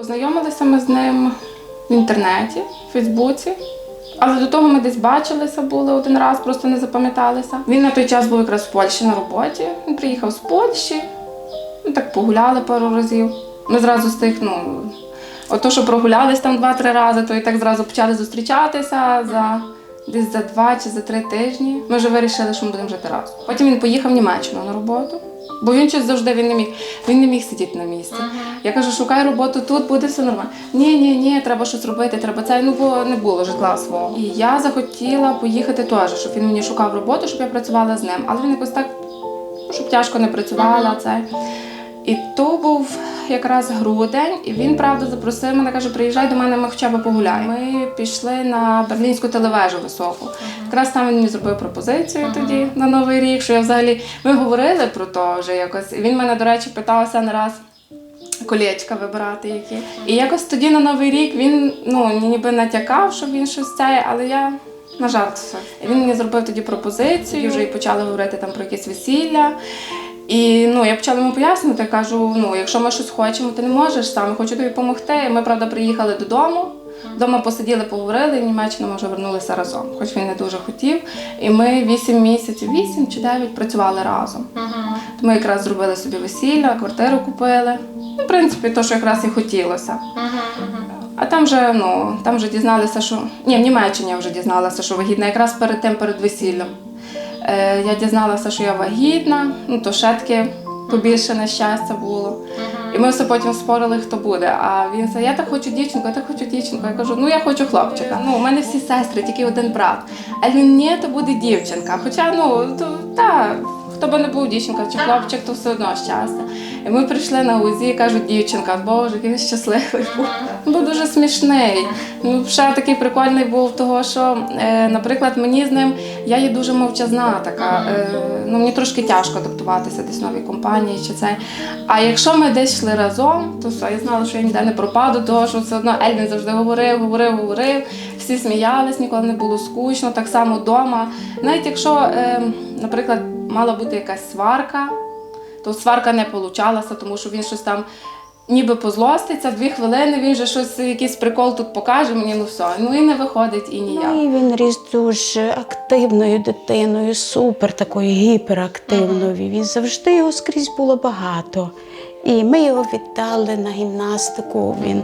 Познайомилися ми з ним в інтернеті, в Фейсбуці. Але до того ми десь бачилися були один раз, просто не запам'яталися. Він на той час був якраз в Польщі на роботі. Він приїхав з Польщі. Ми так погуляли пару разів. Ми зразу з тих, ну, ото, що прогулялись там два-три рази, то і так зразу почали зустрічатися за десь за два чи за три тижні. Ми вже вирішили, що ми будемо жити разом. Потім він поїхав в Німеччину на роботу. Бо він щось завжди він не міг. Він не міг сидіти на місці. Я кажу, шукай роботу тут, буде все нормально. Ні, ні, ні, треба щось робити, треба це. Ну бо не було житла свого. І я захотіла поїхати теж, щоб він мені шукав роботу, щоб я працювала з ним. Але він якось так, щоб тяжко не працювала. Це. І то був якраз грудень, і він правда запросив мене, каже, приїжджай до мене, ми хоча б погуляємо. Ми пішли на берлінську телевежу високу. Якраз там він мені зробив пропозицію тоді на новий рік, що я взагалі ми говорили про то вже якось. І він мене, до речі, питався не раз. Колечка вибирати які. І якось тоді на Новий рік він ну, ніби натякав, що він щось це, але я на жарт все. Він мені зробив тоді пропозицію, вже і почали говорити там про якісь весілля. І ну, я почала йому пояснювати, кажу: ну, якщо ми щось хочемо, ти не можеш сам, хочу тобі допомогти. Ми, правда, приїхали додому. Вдома посиділи, поговорили, і в Німеччину ми вже вернулися разом, хоч він не дуже хотів. І ми 8 місяців, 8 чи 9 працювали разом. Ми якраз зробили собі весілля, квартиру купили. Ну, в принципі, то, що якраз і хотілося. А там вже, ну, там вже дізналися, що. Ні, в Німеччині я вже дізналася, що вагітна, якраз перед тим, перед весіллям. Е, я дізналася, що я вагітна, ну то ще таке побільше нещастя було. І ми все потім спорили, хто буде. А він сказав, я так хочу дівчинку, я так хочу дівчинку. Я кажу, ну я хочу хлопчика. Ну, у мене всі сестри, тільки один брат. А він ні, то буде дівчинка. Хоча, ну, то так, хто би не був дівчинка чи хлопчик, то все одно щастя. І ми прийшли на УЗІ, і кажуть, дівчинка, боже, він щасливий був. Він був дуже смішний. Ну, ще такий прикольний був того, що, е, наприклад, мені з ним я є дуже мовчазна така. Е, ну, мені трошки тяжко адаптуватися десь в новій компанії чи це. А якщо ми десь йшли разом, то все, я знала, що я ніде не пропаду, того що все одно Ельвін завжди говорив, говорив, говорив. Всі сміялись, ніколи не було скучно, так само вдома. Навіть якщо, е, наприклад, мала бути якась сварка, то сварка не получалася, тому що він щось там ніби позлоститься, дві хвилини він вже щось, якийсь прикол тут покаже мені, ну все. Ну і не виходить і ніяк. Ну, і він ріс дуже активною дитиною, супер такою гіперактивною. Він завжди його скрізь було багато. І ми його віддали на гімнастику. Він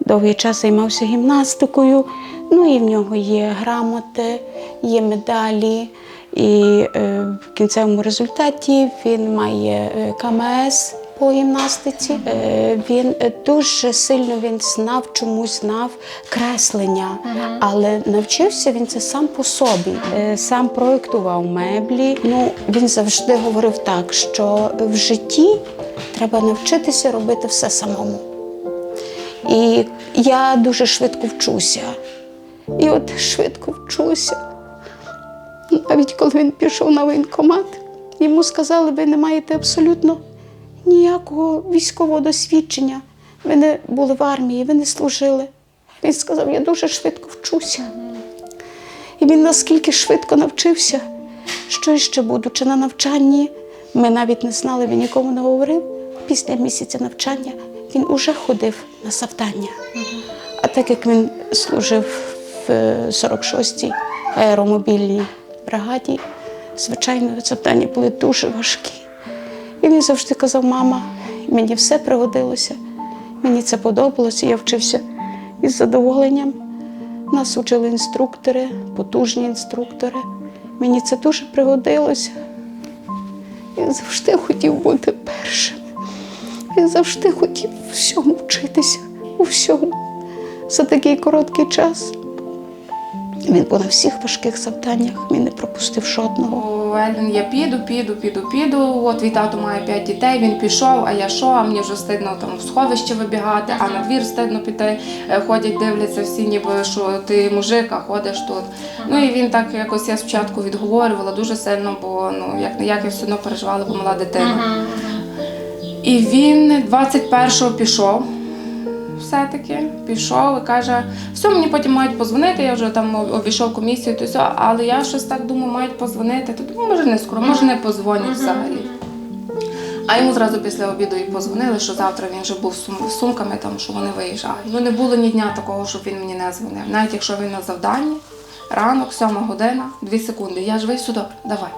довгий час займався гімнастикою. Ну і в нього є грамоти, є медалі. І е, в кінцевому результаті він має е, КМС по гімнастиці. Е, він е, дуже сильно він знав, чомусь знав креслення, але навчився він це сам по собі. Е, Сам проєктував меблі. Ну, він завжди говорив так, що в житті треба навчитися робити все самому. І я дуже швидко вчуся. І от швидко вчуся. Навіть коли він пішов на воєнкомат, йому сказали, ви не маєте абсолютно ніякого військового досвідчення. Ви не були в армії, ви не служили. Він сказав, я дуже швидко вчуся. І він наскільки швидко навчився, що ще будучи на навчанні, ми навіть не знали, він нікому не говорив. Після місяця навчання він уже ходив на завдання. А так як він служив в е, 46-й аеромобільній бригаді, звичайно, завдання були дуже важкі. І він завжди казав: мама, мені все пригодилося, мені це подобалося, я вчився із задоволенням. Нас учили інструктори, потужні інструктори. Мені це дуже пригодилося. Він завжди хотів бути першим. Він завжди хотів всьому вчитися, у всьому. За такий короткий час. Він був на всіх важких завданнях, він не пропустив жодного. Ельвін, я піду, піду, піду, піду. От твій тато має п'ять дітей, він пішов, а я що? А мені вже стидно там в сховище вибігати, а на двір стидно піти. Е, Ходять, дивляться всі, ніби що ти мужик, а ходиш тут. Ну і він так якось я спочатку відговорювала дуже сильно, бо ну як не як я все одно переживала, бо мала дитина. І він 21-го пішов. Все-таки пішов і каже, все, мені потім мають позвонити, я вже там обійшов комісію, то все, але я щось так думаю, мають позвонити. То думаю, може не скоро, може не позвонять взагалі. А йому зразу після обіду і позвонили, що завтра він вже був з сумками, там, що вони виїжджають. Ну не було ні дня такого, щоб він мені не дзвонив. Навіть якщо він на завданні, ранок, сьома година, дві секунди. Я живий, все добре, давай.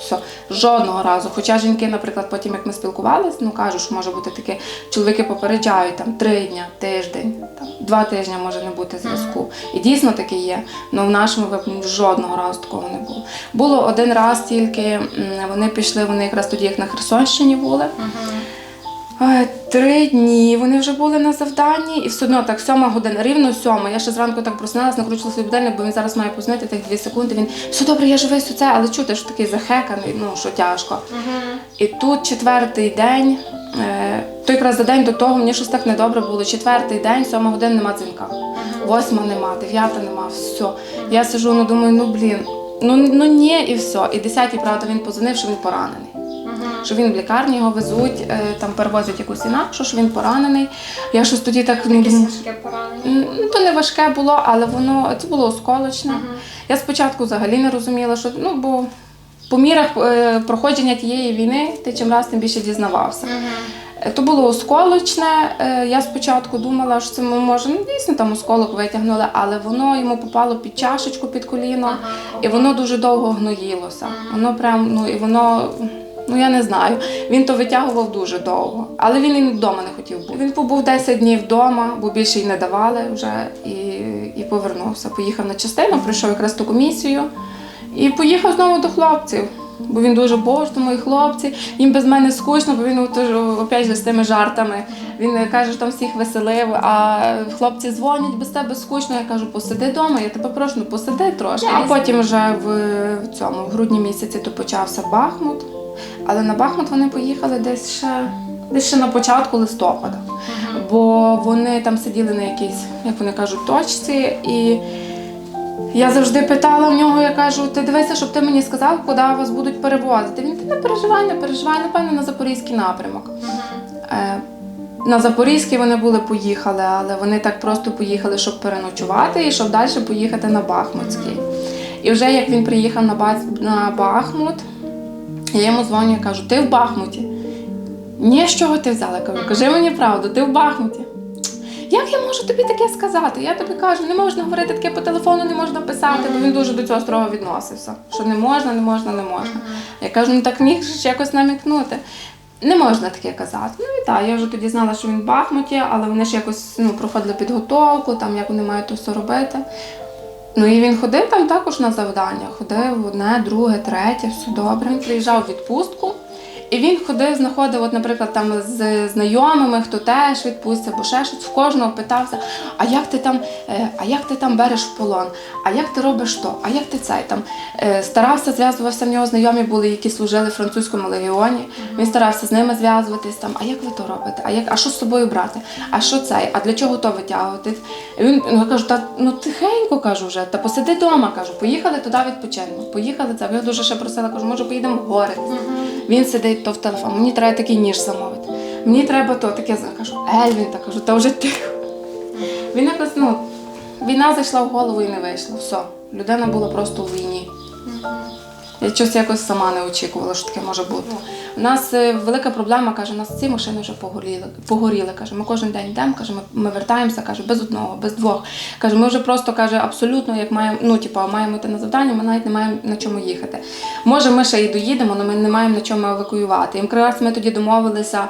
Все, жодного разу. Хоча жінки, наприклад, потім як ми спілкувалися, ну кажуть, що може бути таке, чоловіки попереджають там три дня, тиждень, там два тижні може не бути зв'язку. І дійсно таке є. але в нашому випадку жодного разу такого не було. Було один раз тільки вони пішли, вони якраз тоді, як на Херсонщині були. Три дні вони вже були на завданні, і все одно так сьома година, рівно сьома. Я ще зранку так просиналась, накручувала свій будильник, бо він зараз має познати тих дві секунди. Він все добре, я живий, все це, але чути, що такий захеканий, ну що тяжко. І тут четвертий день, е, то якраз за день до того мені щось так недобре було. Четвертий день, сьома година нема дзвінка. Восьма нема, дев'ята нема, все. Я сижу, ну думаю, ну блін, ну, ну ні, і все. І десятій, правда, він позвонив, що він поранений що він в лікарні його везуть, е, там перевозять якусь інакшу, що він поранений. Я щось тоді так ну, важке поранення. Ну, то не важке було, але воно це було осколочне. Я спочатку взагалі не розуміла, що ну бо по мірах е, проходження тієї війни ти чим раз тим більше дізнавався. Е, То було осколочне. Я спочатку думала, що це ми, може ну, дійсно там осколок витягнули, але воно йому попало під чашечку під коліно, і воно дуже довго гноїлося. Воно прям ну і воно. Ну я не знаю. Він то витягував дуже довго, але він і вдома не хотів бути. Він побув 10 днів вдома, бо більше й не давали вже, і, і повернувся. Поїхав на частину, прийшов якраз ту комісію і поїхав знову до хлопців. Бо він дуже боже, то мої хлопці, їм без мене скучно, бо він опять же з тими жартами. Він каже, що там всіх веселив, а хлопці дзвонять без тебе скучно. Я кажу, посиди вдома, я тебе прошу, ну посиди трошки. А потім вже в, в цьому в грудні місяці то почався Бахмут. Але на Бахмут вони поїхали десь ще десь ще на початку листопада. Бо вони там сиділи на якійсь, як вони кажуть, точці. І я завжди питала в нього, я кажу, ти дивися, щоб ти мені сказав, куди вас будуть перевозити. Він ти не переживай, не переживай, напевно, на Запорізький напрямок. Е, на Запорізький вони були поїхали, але вони так просто поїхали, щоб переночувати і щоб далі поїхати на Бахмутський. І вже як він приїхав на Бахмут, я йому дзвоню і кажу, ти в Бахмуті. Ні, з чого ти взяла? Кажу, кажи мені правду, ти в Бахмуті. Як я можу тобі таке сказати? Я тобі кажу, не можна говорити таке по телефону, не можна писати, бо він дуже до цього строго відносився. Що не можна, не можна, не можна. Я кажу, ну так міг ж якось намікнути. Не можна таке казати. Ну і так, я вже тоді знала, що він в Бахмуті, але вони ж якось ну, проходили підготовку, там як вони мають то все робити. Ну і він ходив там також на завдання. Ходив одне, друге, третє, все добре. Він приїжджав в відпустку. І він ходив, знаходив, от, наприклад, там з знайомими, хто теж відпуститься, або ще щось, в кожного питався, а як ти там, е, а як ти там береш в полон, а як ти робиш то, а як ти цей там Е, старався, зв'язувався в нього знайомі були, які служили в французькому легіоні. Він старався з ними зв'язуватись там, а як ви то робите? А як, а що з собою брати? А що цей? А для чого то витягувати? І він ну, кажу, та ну тихенько кажу вже, та посиди вдома, кажу, поїхали туди відпочинемо. Поїхали це. Я дуже ще просила, кажу, може поїдемо в гори. Він сидить то в телефон. Мені треба такий ніж замовити. Мені треба то таке кажу, Ельвін, та кажу, та вже тихо. Він якось, ну, війна зайшла в голову і не вийшла. Все. Людина була просто у війні. Я щось якось сама не очікувала, що таке може бути. У нас е, велика проблема, каже, у нас ці машини вже погоріли. погоріли каже, ми кожен день йдемо, каже, ми, ми вертаємося, каже, без одного, без двох. Каже, ми вже просто каже, абсолютно як маємо, ну, типу, маємо йти на завдання, ми навіть не маємо на чому їхати. Може, ми ще й доїдемо, але ми не маємо на чому евакуювати. І якраз ми тоді домовилися.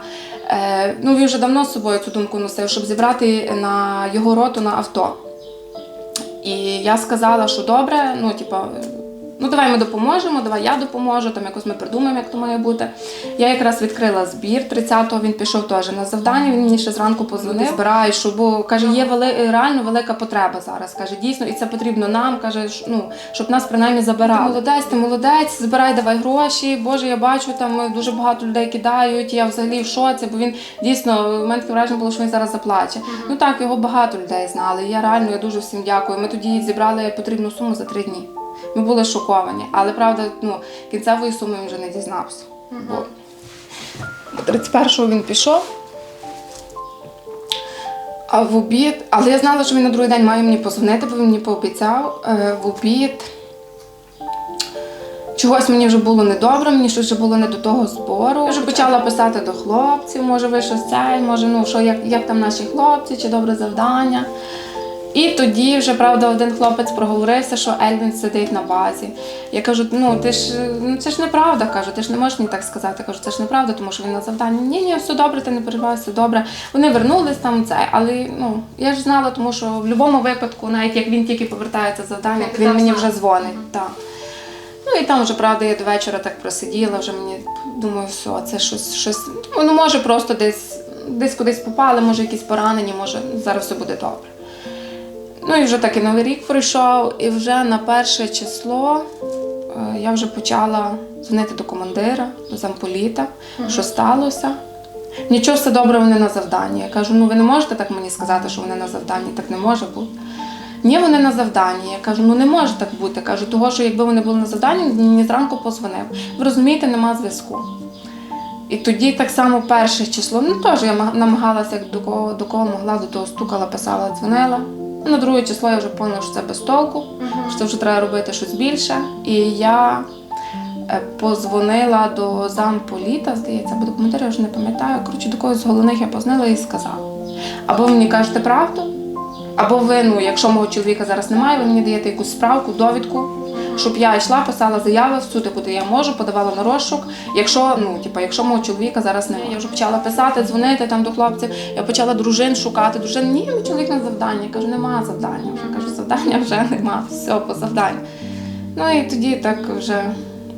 Е, ну, він вже давно з собою цю думку носив, щоб зібрати на його роту на авто. І я сказала, що добре, ну, типа, ну давай ми допоможемо, давай я допоможу, там якось ми придумаємо, як то має бути. Я якраз відкрила збір 30-го, він пішов теж на завдання, він мені ще зранку позвонив. Збираю, що бо каже, є вели, реально велика потреба зараз. Каже, дійсно, і це потрібно нам. Каже, ну, щоб нас принаймні забирали. Ти молодець, ти молодець, збирай, давай гроші. Боже, я бачу, там дуже багато людей кидають. Я взагалі в шоці, бо він дійсно в мене таке враження було, що він зараз заплаче. Ну так, його багато людей знали. Я реально я дуже всім дякую. Ми тоді зібрали потрібну суму за три дні. Ми були шоковані, але правда, ну, кінцевої суми він вже не дізнався. Бо 31-го він пішов. А в обід, але я знала, що він на другий день має мені позвонити, бо він мені пообіцяв. Е, в обід Чогось мені вже було недобре, мені щось вже було не до того збору. Я вже почала писати до хлопців, може ви щось цей, може, ну що як, як там наші хлопці, чи добре завдання. І тоді вже правда один хлопець проговорився, що Ельвін сидить на базі. Я кажу: ну ти ж ну це ж неправда. кажу, ти ж не можеш мені так сказати. кажу, це ж неправда, тому що він на завданні. Ні, ні, все добре, ти не переживай, все добре. Вони вернулись там це, але ну я ж знала, тому що в будь-якому випадку, навіть як він тільки повертається з завдання, Ти він мені вже дзвонить. Так. Ну і там вже правда я до вечора так просиділа, вже мені думаю, все, це щось, щось. Ну може просто десь, десь кудись попали, може якісь поранені, може зараз все буде добре. Ну і вже так і новий рік пройшов, і вже на перше число е, я вже почала дзвонити до командира, до замполіта, що сталося. Нічого все добре, вони на завданні. Я кажу, ну ви не можете так мені сказати, що вони на завданні, так не може бути. Ні, вони на завданні. Я кажу, ну не може так бути. Кажу, того, що якби вони були на завданні, мені зранку позвонив. Ви розумієте, нема зв'язку. І тоді так само перше число, ну теж я намагалася, як до кого, до кого могла, до того стукала, писала, дзвонила. Ну, На друге число я вже поняла, що це без толку, що вже треба робити щось більше. І я е, позвонила до замполіта, здається, або до командира, я вже не пам'ятаю. Коротше, до когось з головних я позвонила і сказала. Або ви мені кажете правду, або ви, ну, якщо мого чоловіка зараз немає, ви мені даєте якусь справку, довідку, щоб я йшла, писала заяви всюди, куди я можу, подавала на розшук. Якщо, ну, типу, якщо мого чоловіка зараз немає. Я вже почала писати, дзвонити там до хлопців. Я почала дружин шукати. Дружин, ні, мій чоловік на завдання. Я кажу, нема завдання. Вже кажу, завдання вже нема. Все по завданню. Ну і тоді так вже.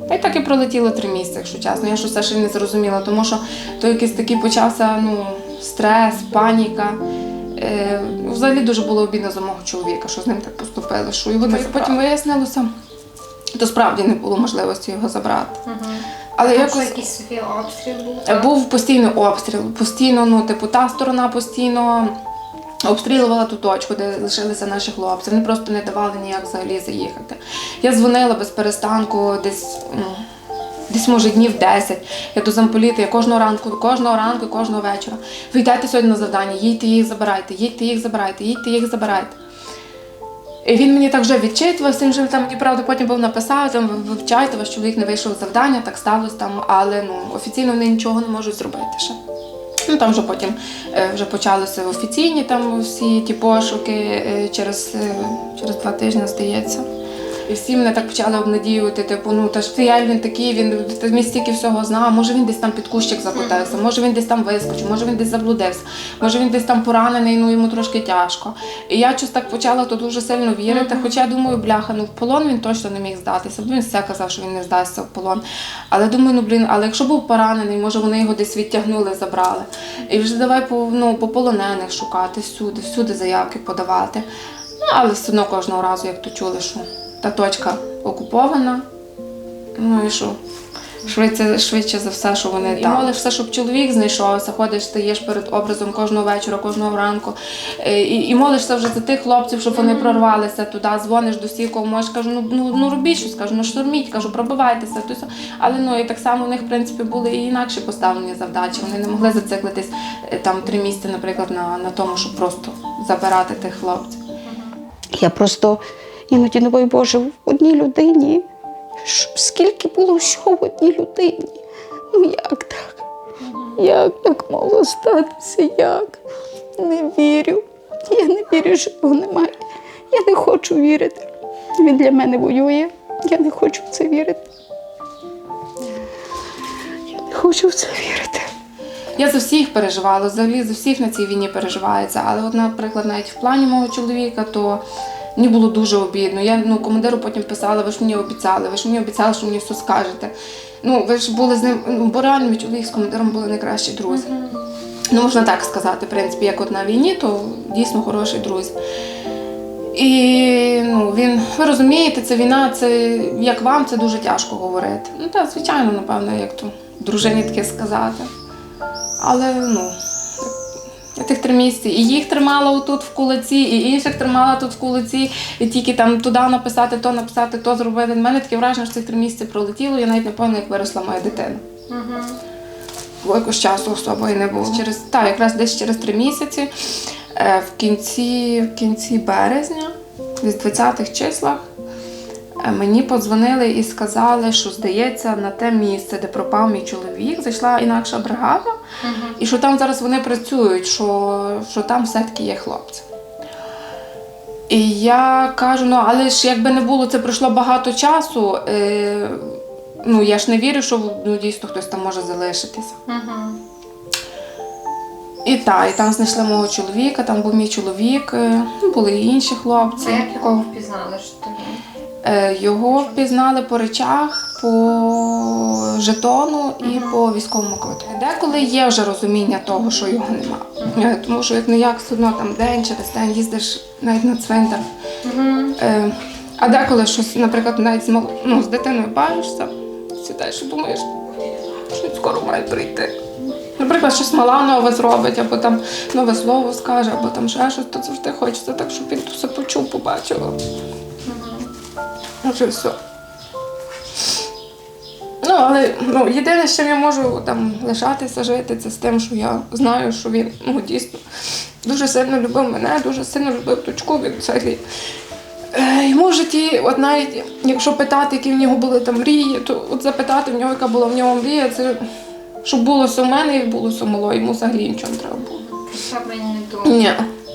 Та й так і пролетіло три місяці, якщо чесно. Я щось ще не зрозуміла, тому що то якийсь такий почався ну, стрес, паніка. Е, взагалі дуже було обідно за мого чоловіка, що з ним так поступили, що його не потім вияснилося, то справді не було можливості його забрати. Але Там якось якийсь обстріл був? Був постійний обстріл, постійно, ну, типу, та сторона постійно обстрілювала ту точку, де лишилися наші хлопці. Вони просто не давали ніяк взагалі заїхати. Я дзвонила без перестанку десь. ну, Десь, може, днів 10. Я до замполіти, я кожного ранку, кожного ранку кожного вечора. Ви йдете сьогодні на завдання, їдьте їх забирайте, їдьте їх забирайте, їдьте їх забирайте. І він мені так вже відчитувався, він вже там мені правда потім був написав, там «Ви вивчайте, ваш чоловік не вийшов завдання, так сталося там, але ну офіційно вони нічого не можуть зробити ще. Ну там вже потім е, вже почалися офіційні там всі ті пошуки е, через, е, через два тижні, здається. І всі мене так почали обнадіювати, типу, ну та ж ти Ельвін такий, він мені стільки всього знав, може він десь там під кущик закотився, може він десь там вискочив, може він десь заблудився, може він десь там поранений, ну йому трошки тяжко. І я щось так почала то дуже сильно вірити. Хоча я думаю, бляха, ну в полон він точно не міг здатися, бо він все казав, що він не здасться в полон. Але думаю, ну блін, але якщо був поранений, може вони його десь відтягнули, забрали. І вже давай по, ну, по полонених шукати, всюди, всюди заявки подавати. Ну, але все одно кожного разу, як то чули, що та точка окупована. Ну і що? Швидше, швидше за все, що вони там. І молишся, щоб чоловік знайшовся, ходиш, стаєш перед образом кожного вечора, кожного ранку. Е, І, і молишся вже за тих хлопців, щоб вони прорвалися туди, дзвониш до всіх, кого можеш, кажу, ну, ну, ну робіть щось, кажу, ну штурміть, кажу, пробивайтеся. То все. Але ну і так само у них, в принципі, були і інакші поставлені завдачі. Вони не могли зациклитись е, там три місяці, наприклад, на, на тому, щоб просто забирати тих хлопців. Я просто іноді думаю, Боже, в одній людині. Скільки було всього в одній людині. Ну як так? Як так могло статися? Як? Не вірю. Я не вірю, що його немає. Я не хочу вірити. Він для мене воює. Я не хочу в це вірити. Я не хочу в це вірити. Я за всіх переживала, взагалі за всіх на цій війні переживається. Але, от, наприклад, навіть в плані мого чоловіка, то мені було дуже обідно. Я ну, командиру потім писала, ви ж мені обіцяли, ви ж мені обіцяли, що мені все скажете. Ну, ви ж були з ним, ну, бо реально мій чоловік з командиром були найкращі друзі. Ну, можна так сказати, в принципі, як от на війні, то дійсно хороші друзі. І ну, він, ви розумієте, це війна, це як вам це дуже тяжко говорити. Ну так, звичайно, напевно, як то дружині таке сказати. Але ну, тих три місяці. І їх тримала отут в кулаці, і інших тримала тут в кулаці, і тільки там туди написати, то написати, то зробити. У мене таке враження, що цих три місяці пролетіло, я навіть не пам'ятаю, як виросла моя дитина. Бо якось часу особою не було. Через, так, якраз десь через три місяці, е, в кінці, в кінці березня, десь 20-х числах, Мені подзвонили і сказали, що здається, на те місце, де пропав мій чоловік, зайшла інакша бригада, і що там зараз вони працюють, що, що там все-таки є хлопці. І я кажу: ну, але ж якби не було, це пройшло багато часу. Е, ну, я ж не вірю, що ну, дійсно хтось там може залишитися. І так, і там знайшли мого чоловіка, там був мій чоловік, е, ну, були і інші хлопці. Це як його впізнали, що? Е, Його впізнали по речах, по жетону і по військовому квитку. Деколи є вже розуміння того, що його нема. Е, Тому що як не як все одно там день через день їздиш навіть на цвинтар. Е, А деколи щось, наприклад, навіть з, ну, з дитиною бавишся, сідаєш і думаєш, що скоро має прийти. Наприклад, щось мала нове зробить, або там нове слово скаже, або там ще щось, то завжди хочеться так, щоб він все почув, побачив. Вже все. Ну, але ну, єдине, з чим я можу там лишатися жити, це з тим, що я знаю, що він ну, дійсно дуже сильно любив мене, дуже сильно любив дочку. Він взагалі. Е, Йому в житті, от навіть якщо питати, які в нього були там мрії, то от запитати в нього, яка була в нього мрія, це щоб було все в мене і було все мало, йому взагалі нічого не треба було. Й не думав. Ні,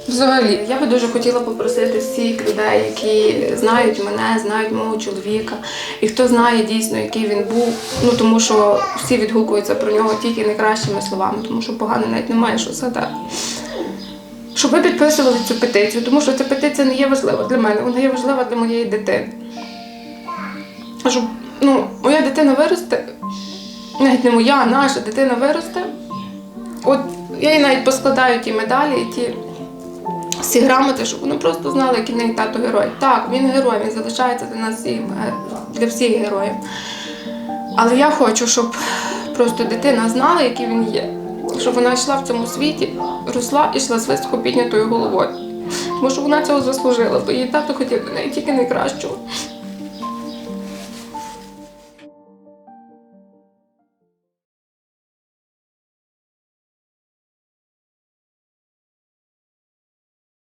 взагалі. Я би дуже хотіла попросити всіх людей, які знають мене, знають мого чоловіка, і хто знає дійсно, який він був. Ну тому що всі відгукуються про нього тільки найкращими словами, тому що погано навіть немає що згадати. Щоб ви підписували цю петицію, тому що ця петиція не є важлива для мене, вона є важлива для моєї дитини. Щоб ну, моя дитина виросте, навіть не моя, наша дитина виросте. От я їй навіть поскладаю ті медалі ті всі грамоти, щоб вони просто знали, який неї тато герой. Так, він герой, він залишається для нас всіх, е, для всіх героїв. Але я хочу, щоб просто дитина знала, який він є. Щоб вона йшла в цьому світі, росла і йшла з високо піднятою головою. Тому що вона цього заслужила, бо її тато хотів до неї тільки найкращого.